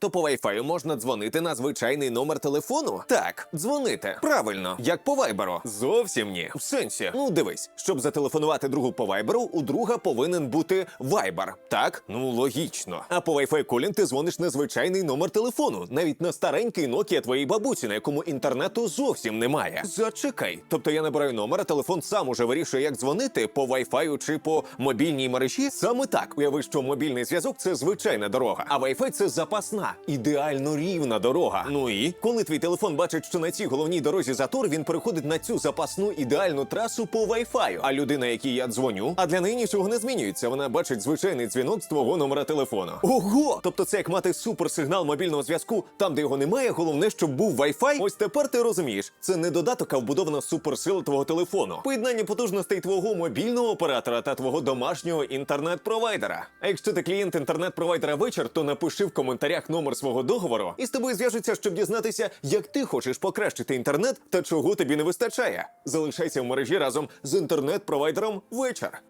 То по Wi-Fi можна дзвонити на звичайний номер телефону? Так, дзвонити. Правильно, як по вайберу. Зовсім ні. В сенсі. Ну дивись, щоб зателефонувати другу по вайберу, у друга повинен бути вайбер. Так? Ну логічно. А по Wi-Fi Calling ти дзвониш на звичайний номер телефону, навіть на старенький Nokia твоєї бабусі, на якому інтернету зовсім немає. Зачекай. Тобто я набираю номер, а телефон сам уже вирішує, як дзвонити по Wi-Fi чи по мобільній мережі. Саме так. Уяви, що мобільний зв'язок це звичайна дорога, а Wi-Fi це запасна, ідеально рівна дорога. Ну і коли твій телефон бачить, що на цій головній дорозі затор, він переходить на цю запасну ідеальну трасу по Wi-Fi. А людина, якій я дзвоню, а для неї нічого не змінюється. Вона бачить звичайний дзвінок з твого номера телефону. Ого! Тобто це як мати суперсигнал мобільного зв'язку там, де його немає. Головне, щоб був Wi-Fi. Ось тепер ти розумієш. Це не додаток, а вбудована суперсила твого телефону. Поєднання потужностей твого мобільного оператора та твого домашнього інтернет-провайдера. А якщо ти клієнт інтернет-провайдера вечір, то напиши в коментарях номер свого договору і з тобою зв'яжуться, щоб дізнатися, як ти хочеш покращити інтернет та чого тобі не вистачає. Залишайся в мережі разом з інтернет-провайдером вечір.